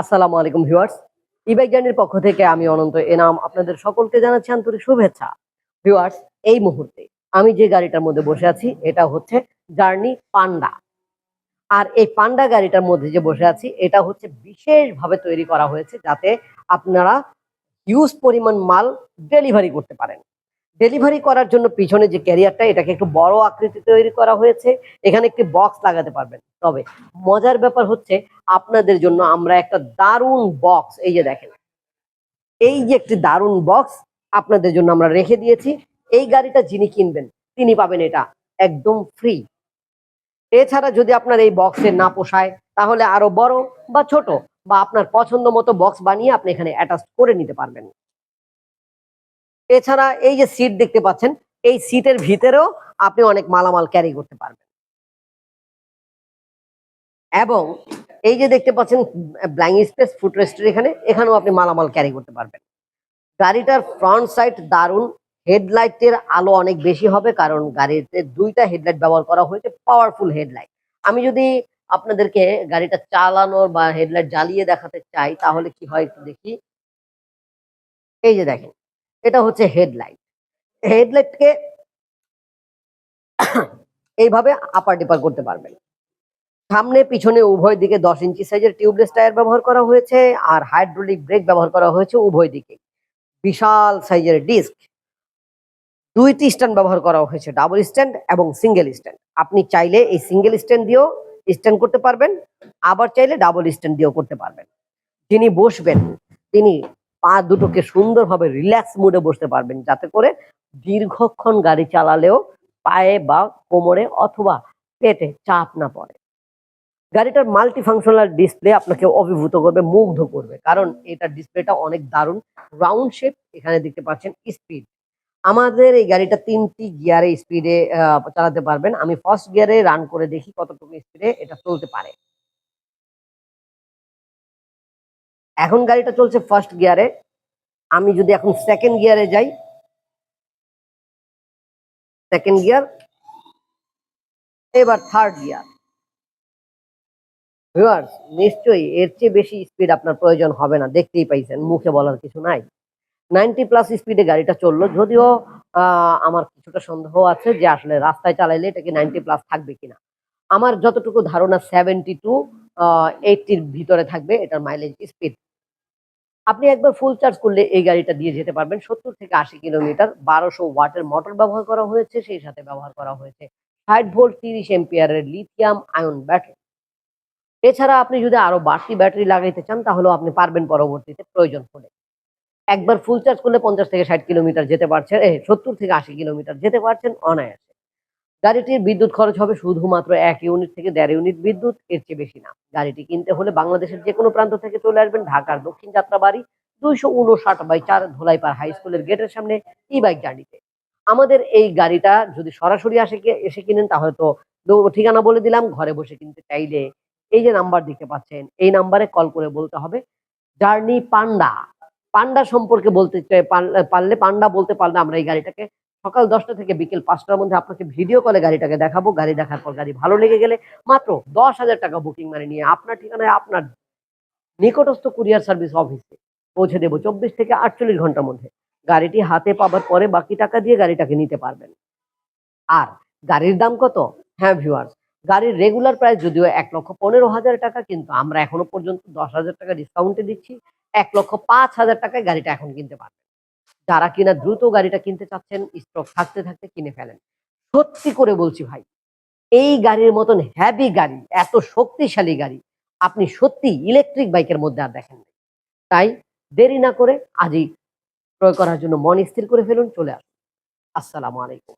আসসালামু আলাইকুম viewers e-bike জার্নির পক্ষ থেকে আমি অনন্ত এনাম, আপনাদের সকলকে জানাচ্ছি আন্তরিক শুভেচ্ছা। ভিউয়ার্স, এই মুহূর্তে আমি যে গাড়িটার মধ্যে বসে আছি, এটা হচ্ছে জার্নি পান্ডা আর এই পান্ডা গাড়িটার মধ্যে যে বসে আছি, এটা হচ্ছে বিশেষভাবে তৈরি করা হয়েছে যাতে আপনারা হিউজ পরিমাণ মাল ডেলিভারি করতে পারেন। ডেলিভারি করার জন্য পিছনে যে ক্যারিয়ারটা এটাকে একটু বড় আকৃতি তৈরি করা হয়েছে। এখানে একটি বক্স লাগাতে পারবেন। তবে মজার ব্যাপার হচ্ছে, আপনাদের জন্য আমরা একটা দারুণ বক্স এই যে দেখেন। এই যে একটি দারুণ বক্স আপনাদের জন্য আমরা রেখে দিয়েছি। এই গাড়িটা যিনি কিনবেন, তিনি পাবেন এটা একদম ফ্রি এছাড়া যদি আপনার এই বক্সে না পোষায়, তাহলে আরও বড় বা ছোট বা আপনার পছন্দ মতো বক্স বানিয়ে আপনি এখানে অ্যাটাচ করে নিতে পারবেন। এছাড়া এই যে সিট দেখতে পাচ্ছেন, এই সিটের ভিতরেও আপনি অনেক মালামাল ক্যারি করতে পারবেন। এবং এই যে দেখতে পাচ্ছেন ব্ল্যাঙ্ক স্পেস ফুট রেস্টের এখানে, এখানেও আপনি মালামাল ক্যারি করতে পারবেন। গাড়িটার ফ্রন্ট সাইড দারুণ হেডলাইটের আলো অনেক বেশি হবে, কারণ গাড়িতে দুইটা হেডলাইট ব্যবহার করা হয়েছে পাওয়ারফুল হেডলাইট আমি যদি আপনাদেরকে গাড়িটা চালানোর বা হেডলাইট জ্বালিয়ে দেখাতে চাই, তাহলে কি হয় একটু দেখি। এই যে দেখেন এটা হচ্ছে হেডলাইট হেডলাইটকে এইভাবে আপার ডিপার করতে পারবেন। সামনে, পিছনে, উভয় দিকে দশ ইঞ্চি সাইজের টিউবলেস টায়ার ব্যবহার করা হয়েছে আর হাইড্রোলিক ব্রেক ব্যবহার করা হয়েছে উভয় দিকে। বিশাল সাইজের ডিস্ক দুইটি স্ট্যান্ড ব্যবহার করা হয়েছে ডাবল স্ট্যান্ড এবং সিঙ্গেল স্ট্যান্ড আপনি চাইলে এই সিঙ্গেল স্ট্যান্ড দিয়েও স্ট্যান্ড করতে পারবেন, আবার চাইলে ডাবল স্ট্যান্ড দিয়েও করতে পারবেন। যিনি বসবেন, তিনি পা দুটোকে সুন্দরভাবে রিল্যাক্স মুডে বসতে পারবেন, যাতে করে দীর্ঘক্ষণ গাড়ি চালালেও পায়ে বা কোমরে অথবা পেটে চাপ না পড়ে। গাড়িটার মাল্টি ফাংশনাল ডিসপ্লে আপনাকে অভিভূত করবে, মুগ্ধ করবে, কারণ এটার ডিসপ্লেটা অনেক দারুণ। রাউন্ড শেপ এখানে দেখতে পাচ্ছেন স্পিড আমাদের এই গাড়িটা তিনটি গিয়ারে স্পিডে চালাতে পারবেন। আমি ফার্স্ট গিয়ারে রান করে দেখি কতটুকু স্পিডে এটা চলতে পারে। এখন গাড়িটা চলছে ফার্স্ট গিয়ারে আমি যদি এখন সেকেন্ড গিয়ারে যাই সেকেন্ড গিয়ার এবার থার্ড গিয়ার ভিউয়ার্স নিশ্চয়ই এর চেয়ে বেশি স্পিড আপনার প্রয়োজন হবে না, দেখতেই পাইছেন, মুখে বলার কিছু নাই। নাইনটি প্লাস স্পিডে গাড়িটা চলল, যদিও আমার কিছুটা সন্দেহ আছে যে আসলে রাস্তায় চালাইলে এটাকে নাইনটি প্লাস থাকবে কিনা। আমার যতটুকু ধারণা সেভেন্টি টু এইটির ভিতরে থাকবে, এটার মাইলেজ স্পিড আপনি একবার ফুল চার্জ করলে এই গাড়িটা দিয়ে যেতে পারবেন। সত্তর থেকে আশি কিলোমিটার, বারোশো ওয়াটের মোটর ব্যবহার করা হয়েছে, সেই সাথে ব্যবহার করা হয়েছে ষাট ভোল্ট তিরিশ এম্পিয়ারের লিথিয়াম আয়ন ব্যাটারি এছাড়া আপনি যদি আরও বাড়তি ব্যাটারি লাগাইতে চান, তাহলেও আপনি পারবেন পরবর্তীতে প্রয়োজন হলে। একবার ফুল চার্জ করলে পঞ্চাশ থেকে ষাট কিলোমিটার যেতে পারছেন সত্তর থেকে আশি কিলোমিটার যেতে পারছেন অনায়াসে। গাড়িটির বিদ্যুৎ খরচ হবে শুধুমাত্র এক ইউনিট থেকে দেড় ইউনিট বিদ্যুৎ, এর চেয়ে বেশি না। গাড়িটি কিনতে হলে বাংলাদেশের যে কোনো প্রান্ত থেকে চলে আসবেন ঢাকার দক্ষিণ যাত্রাবাড়ি, দুইশো উনষাট বাই চার ধোলাইপাড় হাই স্কুলের গেটের সামনে ই বাইক জার্নিতে আমাদের এই গাড়িটা যদি সরাসরি আসে এসে কিনেন, তাহলে তো ঠিকানা বলে দিলাম, ঘরে বসে কিনতে চাইলে এই যে নাম্বার দেখতে পাচ্ছেন, এই নাম্বারে কল করে বলতে হবে। জার্নি পান্ডা পান্ডা সম্পর্কে বলতে পারলে পান্ডা বলতে পারলে আমরা এই গাড়িটাকে সকাল দশটা থেকে বিকেল পাঁচটার মধ্যে আপনাকে ভিডিও কলে গাড়িটাকে দেখাবো। গাড়ি দেখার পর গাড়ি ভালো লেগে গেলে মাত্র দশ হাজার টাকা বুকিং মানে নিয়ে আপনার ঠিকানায় আপনার নিকটস্থ কুরিয়ার সার্ভিস অফিসে পৌঁছে দেবো চব্বিশ থেকে আটচল্লিশ ঘণ্টার মধ্যে। গাড়িটি হাতে পাবার পরে বাকি টাকা দিয়ে গাড়িটাকে নিতে পারবেন। আর গাড়ির দাম কত? হ্যাঁ ভিউয়ার্স গাড়ির রেগুলার প্রাইস যদিও এক লক্ষ পনেরো হাজার টাকা, কিন্তু আমরা এখনও পর্যন্ত দশ হাজার টাকা ডিসকাউন্টে দিচ্ছি। এক লক্ষ পাঁচ হাজার টাকায় গাড়িটা এখন কিনতে পারবেন। যারা কিনা দ্রুত গাড়িটা কিনতে চাচ্ছেন স্টক থাকতে থাকতে কিনে ফেলেন। সত্যি করে বলছি ভাই, এই গাড়ির মতন হ্যাভি গাড়ি, এত শক্তিশালী গাড়ি, আপনি সত্যি ইলেকট্রিক বাইকের মধ্যে আর দেখেন তাই দেরি না করে আজই ক্রয় করার জন্য মন স্থির করে ফেলুন, চলে আসুন। আসসালামু আলাইকুম।